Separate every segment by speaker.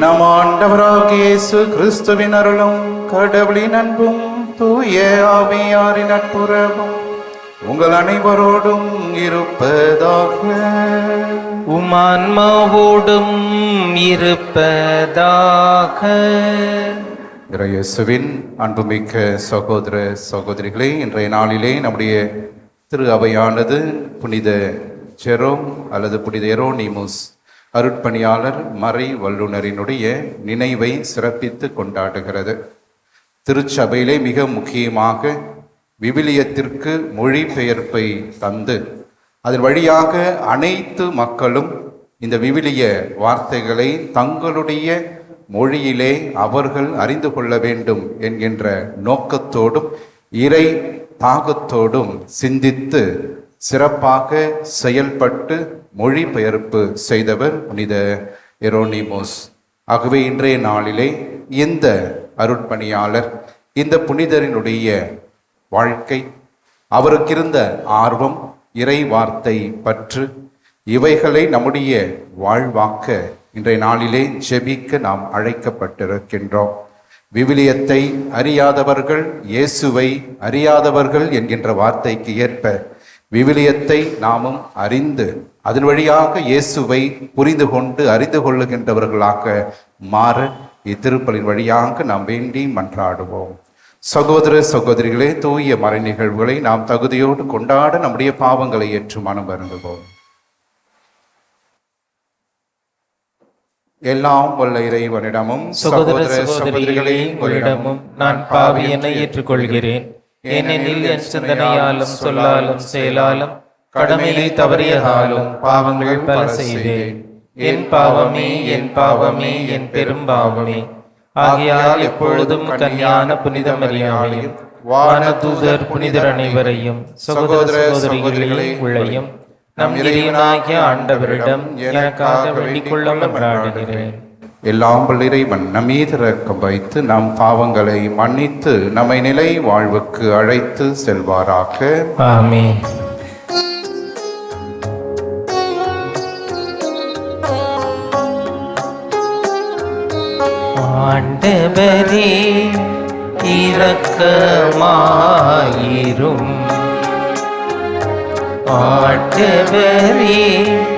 Speaker 1: நம் ஆண்டவராகிய இயேசு கிறிஸ்துவின் அருளும் கடவுளின் அன்பும் தூய ஆவியாரின் நட்புறவும் உங்கள் அனைவரோடும் இருப்பதாக.
Speaker 2: உமான்மாவோடும் இருப்பதாக.
Speaker 1: இறையேசுவின் அன்புமிக்க சகோதர சகோதரிகளே இன்றைய நாளிலே நம்முடைய திரு அவையானது புனித ஜெரோம் அல்லது புனித எரோனிமுஸ். அருட்பணியாளர் மறை வல்லுனரினுடைய நினைவை சிறப்பித்து கொண்டாடுகிறது. திருச்சபையிலே மிக முக்கியமாக விவிலியத்திற்கு மொழிபெயர்ப்பை தந்து அதன் வழியாக அனைத்து மக்களும் இந்த விவிலிய வார்த்தைகளை தங்களுடைய மொழியிலே அவர்கள் அறிந்து கொள்ள வேண்டும் என்கின்ற நோக்கத்தோடும் இறை தாகத்தோடும் சிந்தித்து சிறப்பாக செயல்பட்டு மொழிபெயர்ப்பு செய்தவர் புனித எரோனிமோஸ். ஆகவே இன்றைய நாளிலே இந்த அருட்பணியாளர் இந்த புனிதரினுடைய வாழ்க்கை அவருக்கிருந்த ஆர்வம் இறை வார்த்தை பற்று இவைகளை நம்முடைய வாழ்வாக்க இன்றைய நாளிலே ஜெபிக்க நாம் அழைக்கப்பட்டிருக்கின்றோம். விவிலியத்தை அறியாதவர்கள் இயேசுவை அறியாதவர்கள் என்கின்ற வார்த்தைக்கு ஏற்ப விவிலியத்தை நாமும் அறிந்து அதன் வழியாக இயேசுவை புரிந்து கொண்டு அறிந்து கொள்ளுகின்றவர்களாக மாற இத்திருப்பலின் வழியாக நாம் வேண்டி மன்றாடுவோம். சகோதர சகோதரிகளே தூய மறை நிகழ்வுகளை நாம் தகுதியோடு கொண்டாட நம்முடைய பாவங்களை ஏற்று மனம் வருந்துவோம். எல்லாம் வல்ல இறைவனிடமும்
Speaker 2: சகோதர சகோதரிகளே உங்களிடமும் நான் பாவி என ஏற்றுக்கொள்கிறேன். ஏனெனில் என் சிந்தனையாலும் சொல்லாலும் செயலாலும் கடமையை தவறியதாலும் பாவங்கள் பல செய்தேன். என் பாவமே என் பாவமே என் பெரும் பாவமே. ஆகையால் எப்பொழுதும் கல்யாண புனித மரியாதையும் வானதூதர் புனிதர் அனைவரையும் சகோதர சகோதரிகளே உள்ளையும் நம் இறைவனாகிய ஆண்டவரிடம் எனக்காக வேண்டிக் கொள்ள மன்றாடுகிறேன்.
Speaker 1: எல்லாம் இறைவன் நம் வைத்து நம் பாவங்களை மன்னித்து நம்மை நிலை வாழ்வுக்கு அழைத்து செல்வாராக.
Speaker 2: ஆமென். ஆண்டவரே இரக்கமாயிரும். ஆண்டவரே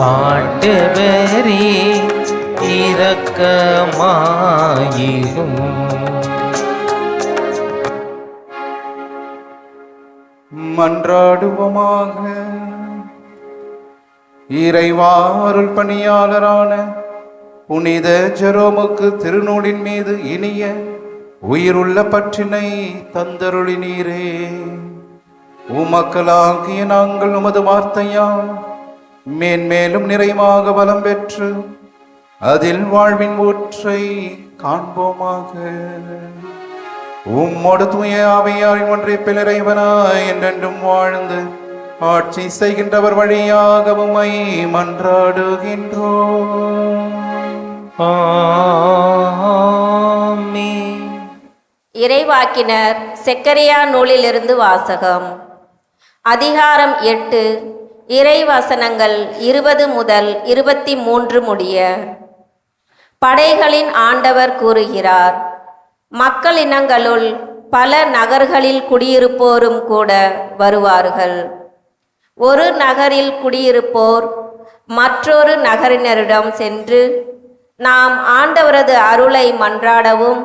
Speaker 2: ஆண்டவரே இரக்கமாயிரும்.
Speaker 1: மன்றாடுவோமாக இறைவா அருள் பணியாளரான புனித ஜெரோமுக்கு திருநூலின் மீது இனிய உயிருள்ள பற்றினை தந்தருளினீரே. உமக்களாகிய நாங்கள் உமது வார்த்தையால் மேன்மேலும் நிறைவாக வலம் பெற்று அதில் வாழ்வின் ஊற்றை காண்போமாக. உம்மோடு தூய ஆவையாரின் ஒன்றை பிளரைவனாய் என்றென்றும் வாழ்ந்து ஆட்சி செய்கின்றவர் வழியாக உம்மை மன்றாடுகின்றோம்.
Speaker 3: இறைவாக்கினர் செக்கரியா நூலிலிருந்து வாசகம். அதிகாரம் எட்டு. இறைவசனங்கள் இருபது முதல் இருபத்தி மூன்று முடிய. படைகளின் ஆண்டவர் கூறுகிறார் மக்களினங்களுள் பல நகர்களில் குடியிருப்போரும் கூட வருவார்கள். ஒரு நகரில் குடியிருப்போர் மற்றொரு நகரினரிடம் சென்று நாம் ஆண்டவரது அருளை மன்றாடவும்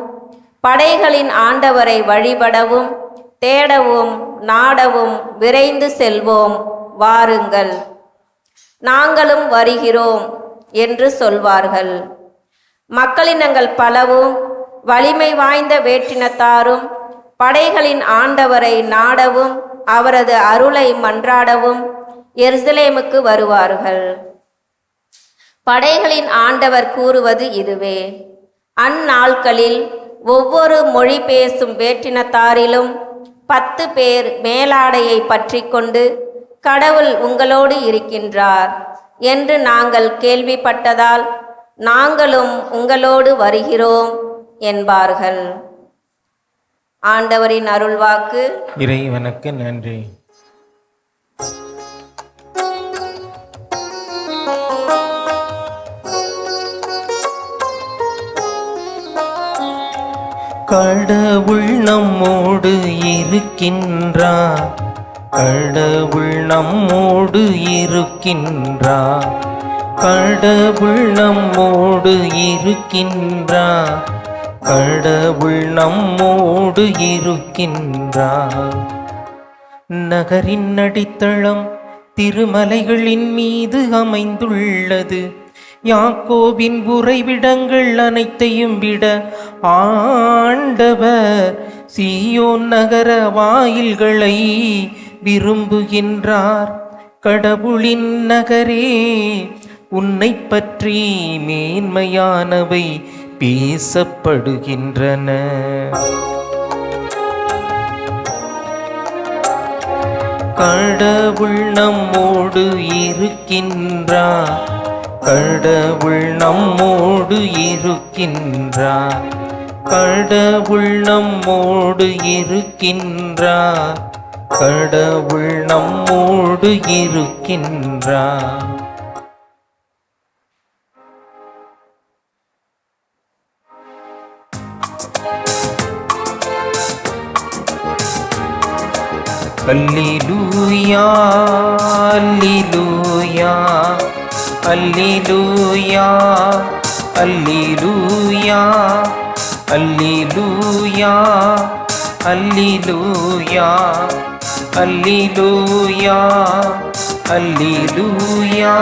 Speaker 3: படைகளின் ஆண்டவரை வழிபடவும் தேடவும் நாடவும் விரைந்து செல்வோம். வாருங்கள். நாங்களும் வருகிறோம் என்று சொல்வார்கள். மக்களினங்கள் பலவும் வலிமை வாய்ந்த வேற்றினத்தாரும் படைகளின் ஆண்டவரை நாடவும் அவரது அருளை மன்றாடவும் எருசலேமுக்கு வருவார்கள். படைகளின் ஆண்டவர் கூறுவது இதுவே. அந்நாட்களில் ஒவ்வொரு மொழி பேசும் வேற்றினத்தாரிலும் பத்து பேர் மேலாடையை பற்றி கொண்டு கடவுள் உங்களோடு இருக்கின்றார் என்று நாங்கள் கேள்விப்பட்டதால் நாங்களும் உங்களோடு வருகிறோம் என்பார்கள். ஆண்டவரின் அருள்வாக்கு.
Speaker 2: இறைவனுக்கு நன்றி. கடவுள் நம்மோடு இருக்கின்றார். கடவுள் நம்மோடு இருக்கின்றார். கடவுள் நம்மோடு இருக்கின்றார். கடவுள் நம்மோடு இருக்கின்றார். நகரின் அடித்தளம் திருமலைகளின் மீது அமைந்துள்ளது. யாக்கோவின் உறைவிடங்கள் அனைத்தையும் விட ஆண்டவர் சியோன் நகர வாயில்களை விரும்புகின்றார். கடவுளின் நகரே உன்னை பற்றி மேன்மையானவை பேசப்படுகின்றன. கடவுள் நம்மோடு இருக்கின்றார். கடவுள் நம்மோடு இருக்கின்றார். கடவுள் நம்மோடு இருக்கின்றார். கடவுள் நம்மோடு இருக்கின்றார். அல்லிலூயா அல்லிலூயா அல்லிலூயா அல்லிலூயா அல்லிலூயா அல்லிலூயா. அல்லிலூயா அல்லிலூயா.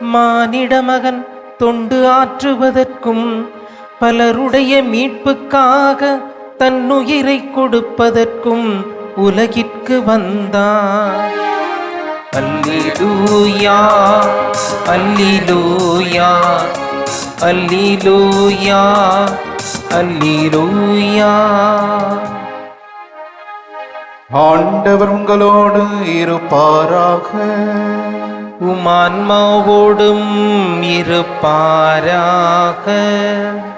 Speaker 2: மானிட மகன் தொண்டு ஆற்றுவதற்கும் பலருடைய மீட்புக்காக தன்னுயிரை கொடுப்பதற்கும் உலகிற்கு வந்தார் அல்லிலூயா அல்லிலூயா. அல்லிலூயா அல்லிலூயா.
Speaker 1: ஆண்டவர் உங்களோடு இருப்பாராக.
Speaker 2: உமான்மாவோடும் இருப்பாராக.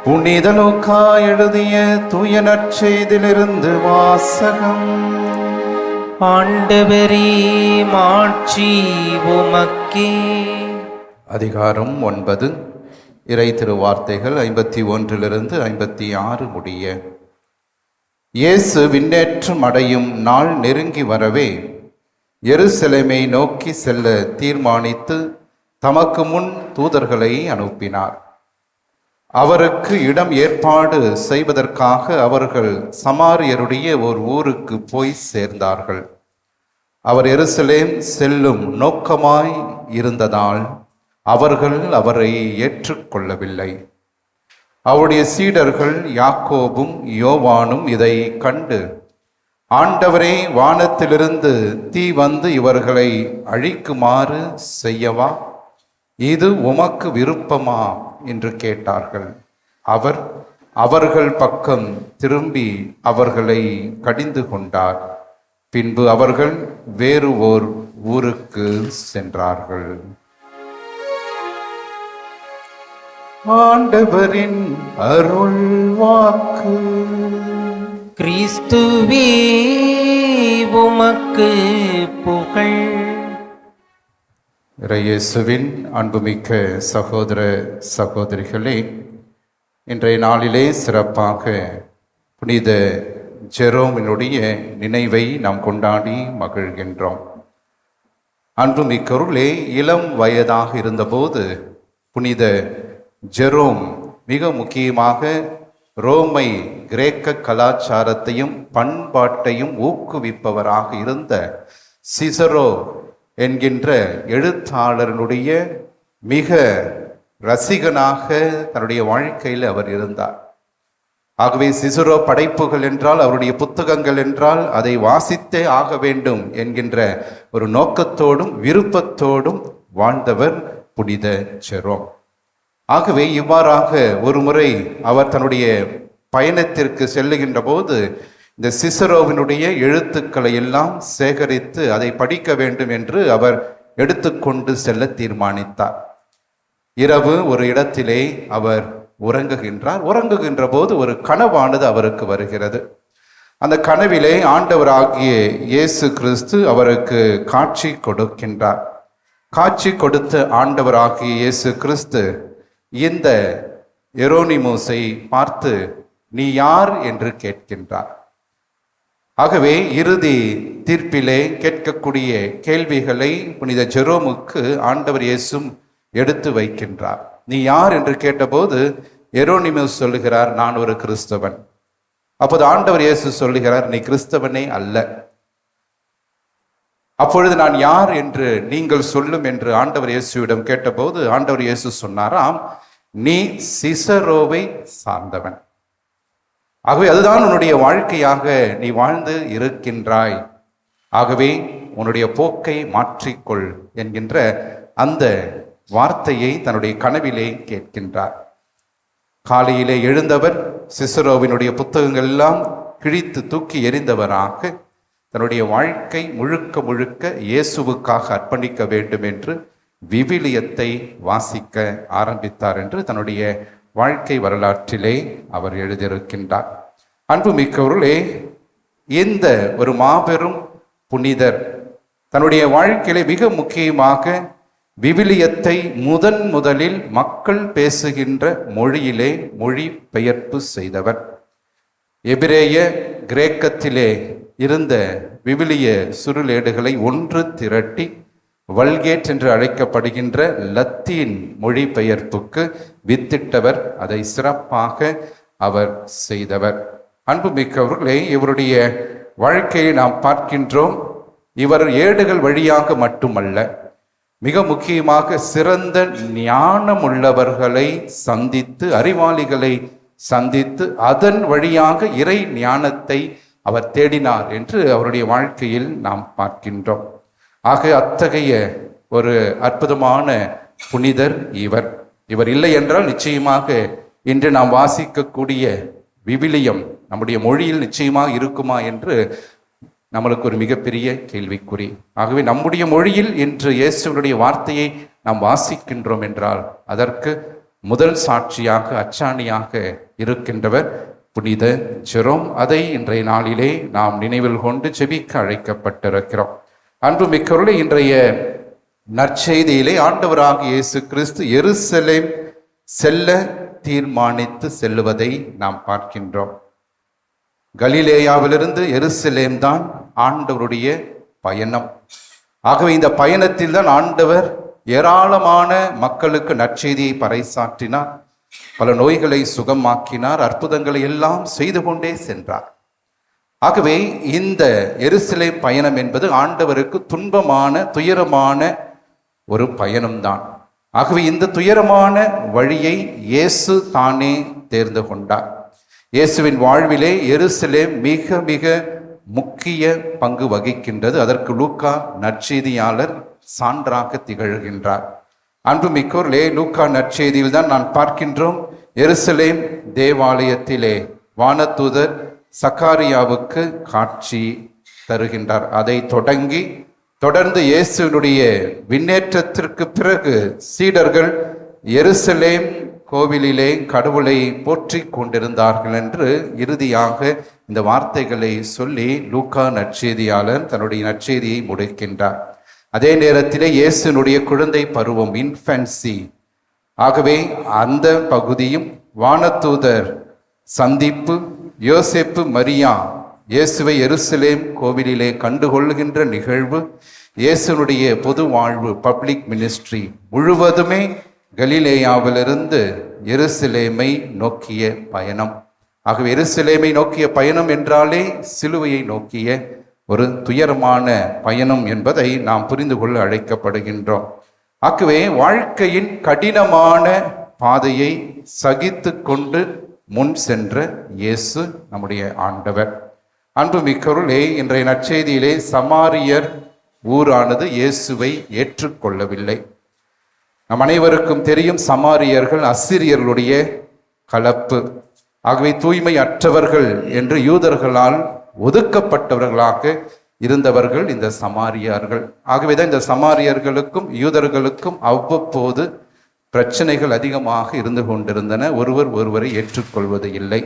Speaker 1: புனித லூக்கா எழுதிய தூய நற்செய்திலிருந்து வாசகம்.
Speaker 2: ஆண்டவரே மாட்சி உமக்கே.
Speaker 1: அதிகாரம் ஒன்பது. இறை திருவார்த்தைகள் ஐம்பத்தி ஒன்றிலிருந்து ஐம்பத்தி ஆறு முடிய. இயேசு விண்ணேற்றம் அடையும் நாள் நெருங்கி வரவே எருசலேமை நோக்கி செல்ல தீர்மானித்து தமக்கு முன் தூதர்களை அனுப்பினார். அவருக்கு இடம் ஏற்பாடு செய்வதற்காக அவர்கள் சமாரியருடைய ஒரு ஊருக்கு போய் சேர்ந்தார்கள். அவர் எருசலேம் செல்லும் நோக்கமாய் இருந்ததால் அவர்கள் அவரை ஏற்றுக்கொள்ளவில்லை. அவருடைய சீடர்கள் யாக்கோபும் யோவானும் இதை கண்டு ஆண்டவரே வானத்திலிருந்து தீ வந்து இவர்களை அழிக்குமாறு செய்யவா? இது உமக்கு விருப்பமா? என்று கேட்டார்கள். அவர் அவர்கள் பக்கம் திரும்பி அவர்களை கடிந்து கொண்டார். பின்பு அவர்கள் வேறு ஓர் ஊருக்கு சென்றார்கள். ஆண்டவரின் அருள் வாக்கு.
Speaker 2: கிறிஸ்துவே உமக்கு புகழ்.
Speaker 1: இறையேசுவின் அன்புமிக்க சகோதர சகோதரிகளே இன்றைய நாளிலே சிறப்பாக புனித ஜெரோமினுடைய நினைவை நாம் கொண்டாடி மகிழ்கின்றோம். அன்புமிக்கருளே இளம் வயதாக இருந்தபோது புனித ஜெரோம் மிக முக்கியமாக ரோமை கிரேக்க கலாச்சாரத்தையும் பண்பாட்டையும் ஊக்குவிப்பவராக இருந்த சிசரோ என்கின்ற எழுத்தாளருடைய மிக ரசிகனாக தன்னுடைய வாழ்க்கையில் அவர் இருந்தார். ஆகவே சிசுரோ படைப்புகள் என்றால் அவருடைய புத்தகங்கள் என்றால் அதை வாசித்தே ஆக வேண்டும் என்கின்ற ஒரு நோக்கத்தோடும் விருப்பத்தோடும் வாழ்ந்தவர் புனித செரோம் ஆகவே இவ்வாறாக ஒரு முறை அவர் தன்னுடைய பயணத்திற்கு செல்லுகின்ற போது இந்த சிசரோவினுடைய எழுத்துக்களை எல்லாம் சேகரித்து அதை படிக்க வேண்டும் என்று அவர் எடுத்துக்கொண்டு செல்ல தீர்மானித்தார். இரவு ஒரு இடத்திலே அவர் உறங்குகின்றார். உறங்குகின்ற போது ஒரு கனவானது அவருக்கு வருகிறது. அந்த கனவிலே ஆண்டவராகிய இயேசு கிறிஸ்து அவருக்கு காட்சி கொடுக்கின்றார். காட்சி கொடுத்த ஆண்டவராகிய இயேசு கிறிஸ்து இந்த எரோனிமோஸை பார்த்து நீ யார்? என்று கேட்கின்றார். ஆகவே இறுதி தீர்ப்பிலே கேட்கக்கூடிய கேள்விகளை புனித ஜெரோமுக்கு ஆண்டவர் இயேசும் எடுத்து வைக்கின்றார். நீ யார்? என்று கேட்டபோது எரோனிமஸ் சொல்லுகிறார் நான் ஒரு கிறிஸ்தவன். அப்போது ஆண்டவர் இயேசு சொல்லுகிறார் நீ கிறிஸ்தவனே அல்ல. அப்பொழுது நான் யார் என்று நீங்கள் சொல்லும் என்று ஆண்டவர் இயேசுவிடம் கேட்டபோது ஆண்டவர் இயேசு சொன்னாராம் நீ சிசரோவை சார்ந்தவன். ஆகவே அதுதான் உன்னுடைய வாழ்க்கையாக நீ வாழ்ந்து இருக்கின்றாய். ஆகவே உன்னுடைய போக்கை மாற்றிக்கொள் என்கின்ற அந்த வார்த்தையை தன்னுடைய கனவிலே கேட்கின்றார். காலையிலே எழுந்தவர் சிசரோவினுடைய புத்தகங்கள் எல்லாம் கிழித்து தூக்கி எறிந்தவராக தன்னுடைய வாழ்க்கை முழுக்க முழுக்க இயேசுவுக்காக அர்ப்பணிக்க வேண்டும் என்று விவிலியத்தை வாசிக்க ஆரம்பித்தார் என்று தன்னுடைய வாழ்க்கை வரலாற்றிலே அவர் எழுதியிருக்கின்றார். அன்புமிக்கவர்களே இந்த ஒரு மாபெரும் புனிதர் தன்னுடைய வாழ்க்கையிலே மிக முக்கியமாக விவிலியத்தை முதன் முதலில் மக்கள் பேசுகின்ற மொழியிலே மொழி பெயர்ப்பு செய்தவர். எபிரேய கிரேக்கத்திலே இருந்த விவிலிய சுருளேடுகளை ஒன்று திரட்டி வல்கேட் என்று அழைக்கப்படுகின்ற லத்தீன் மொழிபெயர்ப்புக்கு வித்திட்டவர். அதை சிறப்பாக அவர் செய்தவர். அன்புமிக்கவர்களே இவருடைய வாழ்க்கையை நாம் பார்க்கின்றோம். இவர் ஏடுகள் வழியாக மட்டுமல்ல மிக முக்கியமாக சிறந்த ஞானமுள்ளவர்களை சந்தித்து அறிவாளிகளை சந்தித்து அதன் வழியாக இறை ஞானத்தை அவர் தேடினார் என்று அவருடைய வாழ்க்கையில் நாம் பார்க்கின்றோம். ஆக அத்தகைய ஒரு அற்புதமான புனிதர் இவர். இவர் இல்லை என்றால் நிச்சயமாக இன்று நாம் வாசிக்கக்கூடிய விவிலியம் நம்முடைய மொழியில் நிச்சயமாக இருக்குமா என்று நம்மளுக்கு ஒரு மிகப்பெரிய கேள்விக்குறி. ஆகவே நம்முடைய மொழியில் இன்று இயேசுவனுடைய வார்த்தையை நாம் வாசிக்கின்றோம் என்றால் அதற்கு முதல் சாட்சியாக அச்சாணியாக இருக்கின்றவர் புனித ஜெரோம் அதை இன்றைய நாளிலே நாம் நினைவில் கொண்டு செபிக்க அழைக்கப்பட்டிருக்கிறோம். அன்பு மிக்கவர்களே இன்றைய நற்செய்தியிலே ஆண்டவராக இயேசு கிறிஸ்து எருசலேம் செல்ல தீர்மானித்து செல்லுவதை நாம் பார்க்கின்றோம். கலிலேயாவிலிருந்து எருசலேம் தான் ஆண்டவருடைய பயணம். ஆகவே இந்த பயணத்தில் தான் ஆண்டவர் ஏராளமான மக்களுக்கு நற்செய்தியை பறைசாற்றினார். பல நோய்களை சுகமாக்கினார் அற்புதங்களை எல்லாம் செய்து கொண்டே சென்றார். ஆகவே இந்த எருசலேம் பயணம் என்பது ஆண்டவருக்கு துன்பமான துயரமான ஒரு பயணம்தான். ஆகவே இந்த துயரமான வழியை இயேசு தானே தேர்ந்து கொண்டார். இயேசுவின் வாழ்விலே எருசிலே மிக மிக முக்கிய பங்கு வகிக்கின்றது. அதற்கு லூக்கா நற்செய்தியாளர் சான்றாக திகழ்கின்றார். அன்புமிக்கோர்களே லூக்கா நற்செய்தியில் தான் நான் பார்க்கின்றோம். எருசலேம் தேவாலயத்திலே வானதூதர் சக்காரியாவுக்கு காட்சி தருகின்றார். அதை தொடங்கி தொடர்ந்து இயேசுவினுடைய விண்ணேற்றத்திற்கு பிறகு சீடர்கள் எருசலேம் கோவிலிலே கடவுளை போற்றி கொண்டிருந்தார்கள் என்று இறுதியாக இந்த வார்த்தைகளை சொல்லி லூக்கா நற்செய்தியாளர் தன்னுடைய நற்செய்தியை முடிக்கின்றார். அதே நேரத்திலே இயேசுனுடைய குழந்தை பருவம் இன்ஃபென்சி ஆகவே அந்த பகுதியும் வானதூதர் சந்திப்பு யோசேப்பு மரியா இயேசுவை எருசலேம் கோவிலிலே கண்டுகொள்கின்ற நிகழ்வு இயேசுனுடைய பொது வாழ்வு பப்ளிக் மினிஸ்ட்ரி முழுவதுமே கலிலேயாவிலிருந்து எருசலேமை நோக்கிய பயணம். ஆகவே எருசலேமை நோக்கிய பயணம் என்றாலே சிலுவையை நோக்கிய ஒரு துயரமான பயணம் என்பதை நாம் புரிந்து கொள்ள அழைக்கப்படுகின்றோம். ஆகவே வாழ்க்கையின் கடினமான பாதையை சகித்து கொண்டு முன் சென்ற இயேசு நம்முடைய ஆண்டவர். அன்புமிக்கருளே இன்றைய நற்செய்தியிலே சமாரியர் ஊரானது இயேசுவை ஏற்றுக்கொள்ளவில்லை. நம் அனைவருக்கும் தெரியும் சமாரியர்கள் அசிரியர்களுடைய கலப்பு. ஆகவே தூய்மை அற்றவர்கள் என்று யூதர்களால் ஒதுக்கப்பட்டவர்களாக இருந்தவர்கள் இந்த சமாரியார்கள். ஆகவேதான் இந்த சமாரியர்களுக்கும் யூதர்களுக்கும் அவ்வப்போது பிரச்சனைகள் அதிகமாக இருந்து கொண்டிருந்தன. ஒருவர் ஒருவரை ஏற்றுக்கொள்வது இல்லை.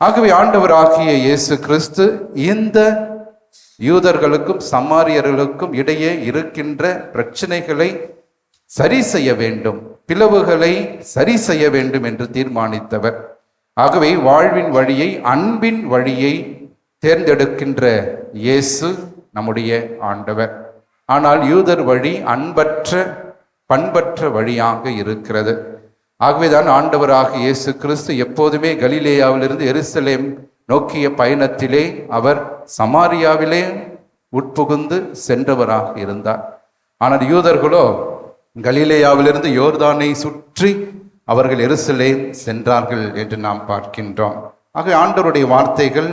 Speaker 1: ஆகவே ஆண்டவராகிய இயேசு கிறிஸ்து இந்த யூதர்களுக்கும் சமாரியர்களுக்கும் இடையே இருக்கின்ற பிரச்சனைகளை சரி செய்ய வேண்டும். பிளவுகளை சரி செய்ய வேண்டும் என்று தீர்மானித்தவர். ஆகவே வாழ்வின் வழியை அன்பின் வழியை தேர்ந்தெடுக்கின்ற இயேசு நம்முடைய ஆண்டவர். ஆனால் யூதர் வழி அன்பற்ற பண்பற்ற வழியாக இருக்கிறது. ஆகவேதான் ஆண்டவராக இயேசு கிறிஸ்து எப்போதுமே கலிலேயாவிலிருந்து எருசலேம் நோக்கிய பயணத்திலே அவர் சமாரியாவிலே உட்புகுந்து சென்றவராக இருந்தார். ஆனால் யூதர்களோ கலிலேயாவிலிருந்து யோர்தானை சுற்றி அவர்கள் எருசலேம் சென்றார்கள் என்று நாம் பார்க்கின்றோம். ஆக ஆண்டவருடைய வார்த்தைகள்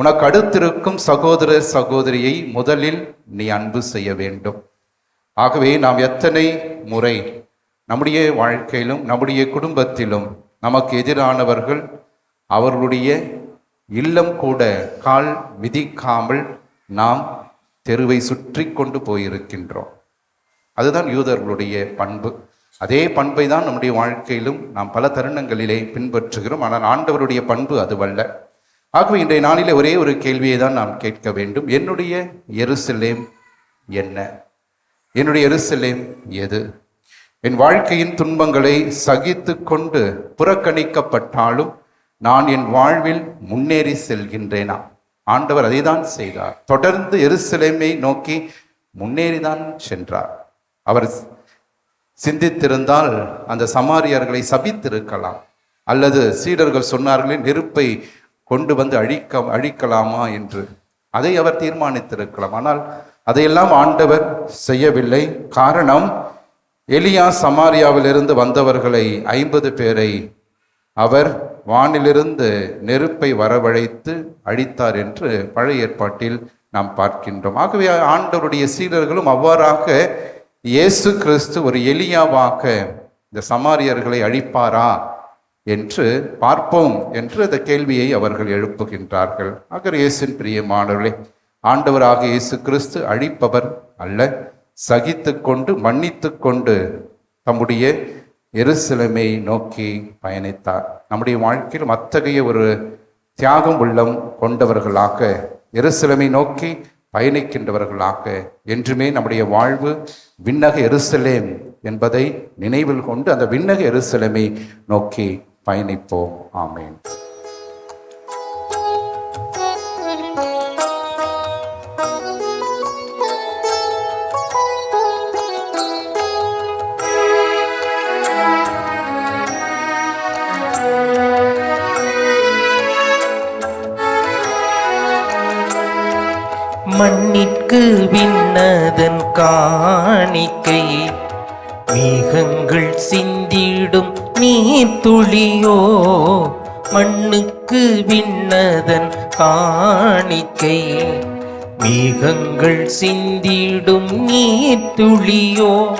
Speaker 1: உனக்கு அடுத்திருக்கும் சகோதர சகோதரியை முதலில் நீ அன்பு செய்ய வேண்டும். ஆகவே நாம் எத்தனை முறை நம்முடைய வாழ்க்கையிலும் நம்முடைய குடும்பத்திலும் நமக்கு எதிரானவர்கள் அவர்களுடைய இல்லம் கூட கால் மிதிக்காமல் நாம் தெருவை சுற்றி கொண்டு போயிருக்கின்றோம். அதுதான் யூதர்களுடைய பண்பு. அதே பண்பை தான் நம்முடைய வாழ்க்கையிலும் நாம் பல தருணங்களிலே பின்பற்றுகிறோம். ஆனால் ஆண்டவருடைய பண்பு அதுவல்ல. ஆகவே இன்றைய நாளில் ஒரே ஒரு கேள்வியை தான் நாம் கேட்க வேண்டும். என்னுடைய எருசலேம் என்ன? என்னுடைய எருசலேம் எது? என் வாழ்க்கையின் துன்பங்களை சகித்து கொண்டு புறக்கணிக்கப்பட்டாலும் நான் என் வாழ்வில் முன்னேறி செல்கின்றேனா? ஆண்டவர் அதை தான் செய்தார். தொடர்ந்து எருசலேமை நோக்கி முன்னேறிதான் சென்றார். அவர் சிந்தித்திருந்தால் அந்த சமாரியர்களை சபித்திருக்கலாம். அல்லது சீடர்கள் சொன்னார்களே நெருப்பை கொண்டு வந்து அழிக்க அழிக்கலாமா என்று. அதை அவர் தீர்மானித்திருக்கலாம். ஆனால் அதையெல்லாம் ஆண்டவர் செய்யவில்லை. காரணம் எலியா சமாரியாவிலிருந்து வந்தவர்களை ஐம்பது பேரை அவர் வானிலிருந்து நெருப்பை வரவழைத்து அழித்தார் என்று பழைய ஏற்பாட்டில் நாம் பார்க்கின்றோம். ஆகவே ஆண்டவருடைய சீடர்களும் அவ்வாறாக இயேசு கிறிஸ்து ஒரு எலியாவாக இந்த சமாரியர்களை அழிப்பாரா? என்று பார்ப்போம் என்று அந்த கேள்வியை அவர்கள் எழுப்புகின்றார்கள். ஆகர் இயேசின் பிரியமானவர்களே ஆண்டவராக இயேசு கிறிஸ்து அழிப்பவர் அல்ல. சகித்து கொண்டு மன்னித்து கொண்டு தம்முடைய எருசிலமை நோக்கி பயணித்தார். நம்முடைய வாழ்க்கையில் அத்தகைய ஒரு தியாகம் உள்ளம் கொண்டவர்களாக எருசிலமை நோக்கி பயணிக்கின்றவர்களாக என்றுமே நம்முடைய வாழ்வு விண்ணக எருசலேம் என்பதை நினைவில் கொண்டு அந்த விண்ணக எருசலமை நோக்கி பயணிப்போம். ஆமேன்.
Speaker 2: மண்ணிற்கு விண்ணதன் காணிக்கை மேகங்கள் சிந்திடும் நீர் துளியோ? மண்ணுக்கு விண்ணதன் காணிக்கை. மேகங்கள் சிந்திடும் நீர் துளியோ?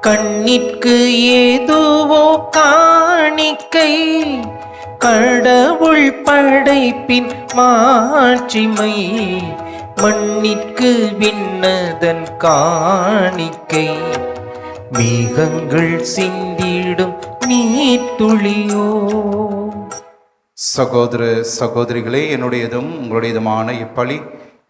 Speaker 2: கண்ணிற்கு ஏதுவோ காணிக்கை. கடவுள் படைப்பின் மாட்சிமை. மண்ணிற்கு விண்ணதன் காணிக்கை. மேகங்கள் சிந்திடும் நீர் துளியோ
Speaker 1: சகோதர சகோதரிகளே என்னுடையதும் உங்களுடையதுமான இப்பலி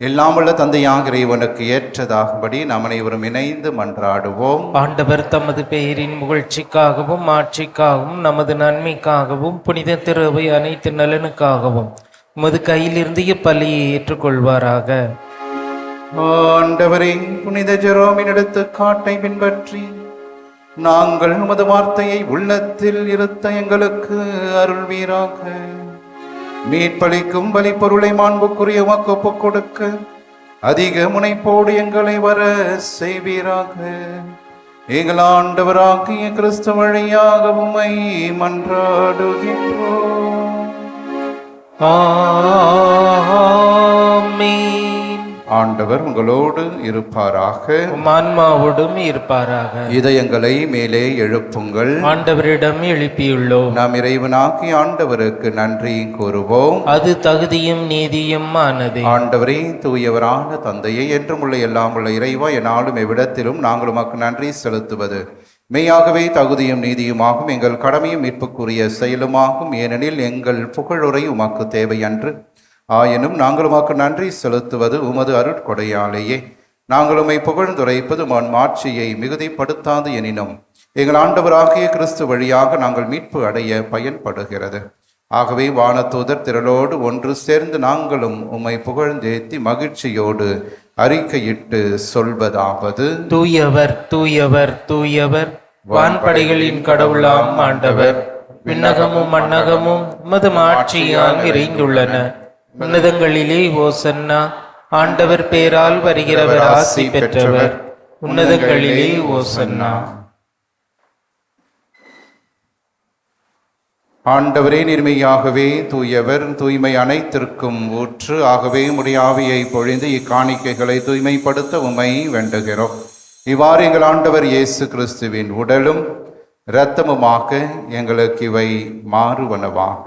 Speaker 1: எல்லாம் உள்ள தந்தையாக இறைவனுக்கு ஏற்றதாகும்படி நாம் அனைவரும் இணைந்து மன்றாடுவோம்.
Speaker 2: ஆண்டவர் தமது பெயரின் புகழ்ச்சிக்காகவும் ஆட்சிக்காகவும் நமது நன்மைக்காகவும் புனித திருவை அனைத்து நலனுக்காகவும் உமது கையிலிருந்து இப்பலியை ஏற்றுக்கொள்வாராக.
Speaker 1: ஆண்டவரே புனித ஜெரோமின் எடுத்து காட்டை பின்பற்றி நாங்கள் உமது வார்த்தையை உள்ளத்தில் இருத்த எங்களுக்கு அருள்வீராக. மீட்பளிக்கும் பலிப்பொருளை மாண்புக்குரிய உமக்கு ஒப்புக் கொடுக்க அதிக முனைப்போடு எங்களை வர செய்வீராக. எங்கள் ஆண்டவராகிய கிறிஸ்து வழியாக உம்மை மன்றாடுகின்றோம்.
Speaker 2: ஆமென்.
Speaker 1: ஆண்டவர் உங்களோடு இருப்பாராக.
Speaker 2: ஆன்மாவோடும் இருப்பாராக.
Speaker 1: இதயங்களை மேலே எழுப்புங்கள்.
Speaker 2: ஆண்டவரிடம் எழுப்பியுள்ளோம்.
Speaker 1: நாம் இறைவனாகி ஆண்டவருக்கு நன்றி கூறுவோம்.
Speaker 2: அது தகுதியும் நீதியும் ஆனதே.
Speaker 1: ஆண்டவரே தூயவரான தந்தையை என்றும் உள்ள எல்லாம் உள்ள இறைவா என்னாலும் எவ்விடத்திலும் நாங்கள் உமக்கு நன்றி செலுத்துவது. மெய்யாகவே தகுதியும் நீதியுமாகும் எங்கள் கடமையும் மீட்புக்குரிய செயலுமாகும். ஏனெனில் எங்கள் புகழுரை உமக்கு தேவை அன்று ஆயினும் நாங்களும் உமக்கு நன்றி செலுத்துவது உமது அருட்கொடையாலேயே. நாங்களுமை புகழ்ந்துரைப்பது உன் மாட்சியை மிகுதிப்படுத்தாது எனினும் எங்கள் ஆண்டவராகிய கிறிஸ்து வழியாக நாங்கள் மீட்பு அடைய பயன்படுகிறது. ஆகவே வானத்தூதர் திரளோடு ஒன்று சேர்ந்து நாங்களும் உம்மை புகழ்ந்தேத்தி மகிழ்ச்சியோடு அறிக்கையிட்டு சொல்வதாவது.
Speaker 2: தூயவர் தூயவர் தூயவர் வான்படைகளின் கடவுளாம் ஆண்டவர். விண்ணகமும் மன்னகமும் உமது மாட்சியால் நிறைந்துள்ளன. உன்னதங்களிலே ஓசன்னா ஆண்டவர் பேரால் வருகிறவர் ஆசி பெற்றவர். உன்னதங்களிலே ஓசன்னா
Speaker 1: ஆண்டவரே நிர்மையாகவே தூயவர் தூய்மை அனைத்திற்கும் ஊற்று. ஆகவே முடியாவியை பொழிந்து இக்காணிக்கைகளை தூய்மைப்படுத்த உமை வேண்டுகிறோம். இவ்வாறு எங்கள் ஆண்டவர் இயேசு கிறிஸ்துவின் உடலும் இரத்தமுமாக எங்களுக்கு இவை மாறுவனவாக.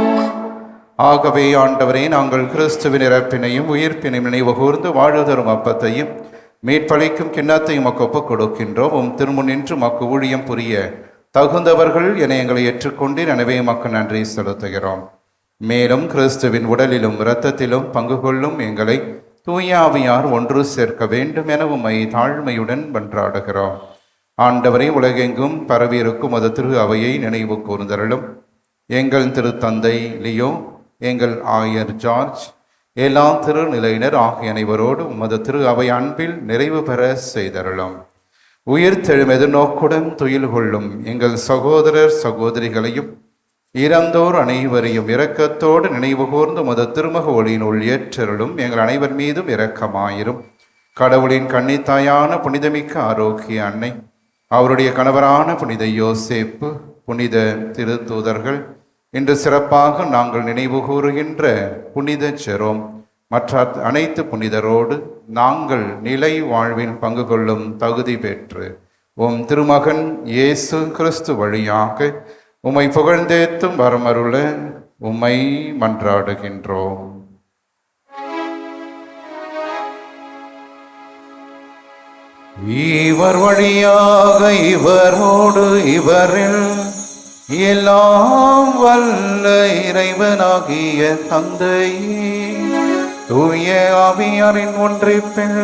Speaker 1: ஆகவே ஆண்டவரே நாங்கள் கிறிஸ்துவின் இறப்பினையும் உயிர்ப்பினையும் நினைவு கூர்ந்து வாழ்வு தரும் அப்பத்தையும் மீட்பளிக்கும் கிண்ணத்தையும் மக்கு ஒப்புக் கொடுக்கின்றோம். உம் திருமுன்னின்று மக்கு ஊழியம் புரிய தகுந்தவர்கள் என எங்களை ஏற்றுக்கொண்டு எனவே மக்கு நன்றி செலுத்துகிறோம். மேலும் கிறிஸ்துவின் உடலிலும் இரத்தத்திலும் பங்கு கொள்ளும் எங்களை தூயாவியார் ஒன்று சேர்க்க வேண்டும் என உம்மை தாழ்மையுடன் மன்றாடுகிறோம். ஆண்டவரை உலகெங்கும் பரவியிருக்கும் அது திரு அவையை நினைவு கூர்ந்தருளும். எங்கள் திருத்தந்தை லியோ எங்கள் ஆயர் ஜார்ஜ் எல்லா திருநிலையினர் ஆகிய அனைவரோடு உமது திரு அவை அன்பில் நிறைவு பெற செய்தருளும். உயிர் தெழும் எதிர்நோக்குடன் துயில் கொள்ளும் எங்கள் சகோதரர் சகோதரிகளையும் இறந்தோர் அனைவரையும் இரக்கத்தோடு நினைவு கூர்ந்து உமது திருமக ஒளியினுள் ஏற்றருளும். எங்கள் அனைவர் மீதும் இரக்கமாயிரும். கடவுளின் கண்ணித்தாயான புனிதமிக்க ஆரோக்கிய அன்னை அவருடைய கணவரான புனித யோசேப்பு புனித திருத்தூதர்கள் இன்று சிறப்பாக நாங்கள் நினைவு கூறுகின்ற புனித செரோம். மற்ற அனைத்து புனிதரோடு நாங்கள் நிலை வாழ்வில் பங்கு கொள்ளும் தகுதி பெற்று உம் திருமகன் இயேசு கிறிஸ்து வழியாக உம்மை புகழ்ந்தேத்தும் வரமருள உம்மை மன்றாடுகின்றோம். இவர் வழியாக இவரோடு இவரில் எல்லாம் வல்ல இறைவனாகிய தந்தையே. தூய ஆவியாரின் ஒன்றிப்பில்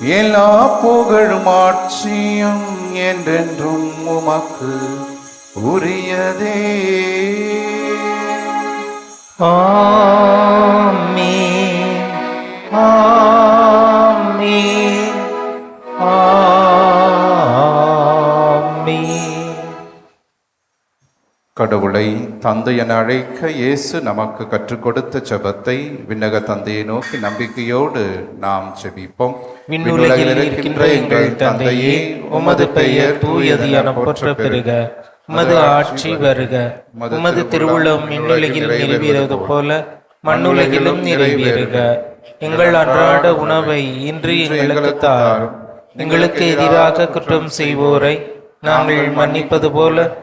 Speaker 1: எல்லா புகழும் ஆட்சியும் என்றென்றும் உமக்கு உரியதே.
Speaker 2: ஆமே ஆ
Speaker 1: கடவுளை தந்தை என அழைக்க இயேசு நமக்கு கற்றுக் கொடுத்த ஜெபத்தை விண்ணக தந்தையை நோக்கி நம்பிக்கையோடு நாம் ஜெபிப்போம்
Speaker 2: விண்ணுலகில் இருக்கின்ற எங்கள் தந்தையே உமது பெயர் தூயது என போற்ற பெறுக. உமது ஆட்சி வருக. உமது திருவுளம் விண்ணுலகில் நிறைவேறுவது போல. மண்ணுலகிலும் நிறைவேறுக. எங்கள் அன்றாட உணவை இன்று எங்களுக்கு தாரும். எங்களுக்கு எதிராக குற்றம் செய்வோரை நாங்கள் மன்னிப்பது போல.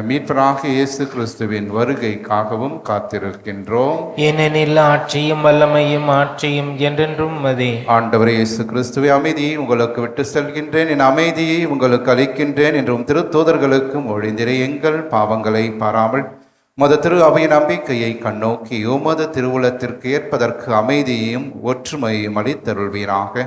Speaker 1: எம் மீட்பராகிய இயேசு கிறிஸ்துவின் வருகைக்காகவும் காத்திருக்கின்றோம்.
Speaker 2: ஏனெனில் ஆட்சியும் வல்லமையும் ஆட்சியும் என்றென்றும் மதே
Speaker 1: ஆண்டவரே இயேசு கிறிஸ்துவை அமைதியை உங்களுக்கு விட்டு செல்கின்றேன். என் அமைதியை உங்களுக்கு அளிக்கின்றேன் என்றும் திருத்தூதர்களுக்கு மொழிந்திரை எங்கள் பாவங்களை பாராமல். உமது திரு அவையின் நம்பிக்கையை கண்ணோக்கி உமது திருவுளத்திற்கு ஏற்பதற்கு அமைதியையும் ஒற்றுமையையும் அளித்தருள்வீராக.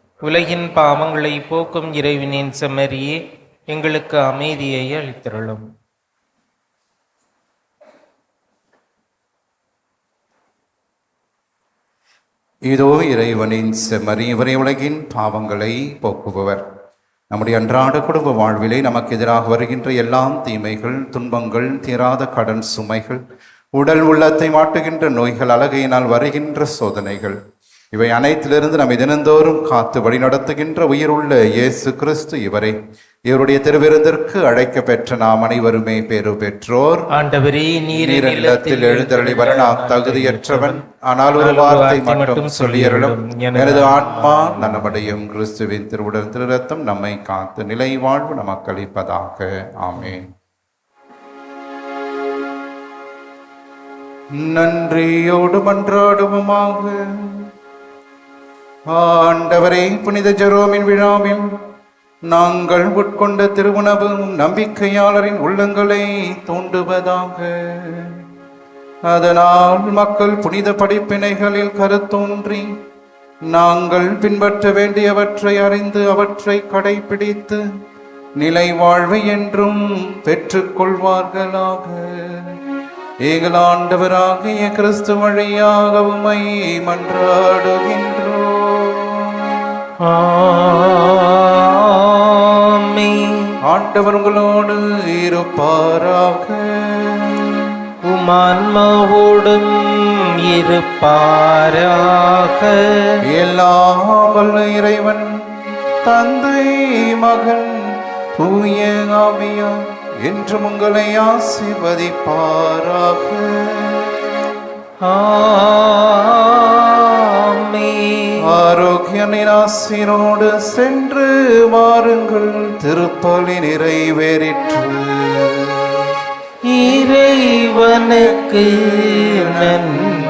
Speaker 2: உலகின் பாவங்களை போக்கும் இறைவனின் செம்மறியே எங்களுக்கு அமைதியை அளித்திருளும்.
Speaker 1: இதோ இறைவனின் செம்மறி இவரை உலகின் பாவங்களை போக்குபவர். நம்முடைய அன்றாட குடும்ப வாழ்விலே நமக்கு எதிராக வருகின்ற எல்லாம் தீமைகள் துன்பங்கள் தீராத கடன் சுமைகள் உடல் உள்ளத்தை மாட்டுகின்ற நோய்கள் அழகையினால் வருகின்ற சோதனைகள். இவை அனைத்திலிருந்து நம்மை தினந்தோறும் காத்து வழிநடத்துகின்ற உயிருள்ள இயேசு கிறிஸ்து இவரை. இவருடைய திருவிருந்திற்கு அழைக்க பெற்ற நாம் அனைவருமே பேறு பெற்றோர்.
Speaker 2: ஆண்டவரே நீர்
Speaker 1: நீர் இல்லத்தில் எழுந்தருளி வர நான் தகுதியற்றவன். ஆனால் ஒரு வார்த்தை மட்டும் சொல்லியருளும். எனது ஆன்மா நலமடையும். கிறிஸ்துவின் திருவுடல் திருரத்தம் நம்மை காத்து நிலை வாழ்வு நமக்கு அளிப்பதாக. ஆமென். நன்றியோடு மன்றாடுவோமாக. ஆண்டவரே புனித ஜெரோமின் விழாவில் நாங்கள் உட்கொண்ட திருவுணவும் நம்பிக்கையாளரின் உள்ளங்களை தூண்டுவதாக. அதனால் மக்கள் புனித படிப்பினைகளில் கருத்தோன்றி நாங்கள் பின்பற்ற வேண்டியவற்றை அறிந்து அவற்றை கடைபிடித்து நிலை வாழ்வை என்றும் பெற்றுக்கொள்வார்களாக. எங்கள் ஆண்டவராகிய கிறிஸ்து வழியாக உமை மன்றாடுகின்றோம். ஆண்டவர் உங்களோடு இருப்பாராக.
Speaker 2: உமான்மாவோடும் இருப்பாராக.
Speaker 1: எல்லாம் இறைவன் தந்தை மகன் தூய ஆவியார் என்றும் உங்களை ஆசீர்வதிப்பாராக.
Speaker 2: ஆமென்.
Speaker 1: ஆரோக்கிய நிராசினோடு சென்று வாருங்கள் திருப்பலி நிறைவேறிற்று.
Speaker 2: இறைவனுக்கு நன்றி.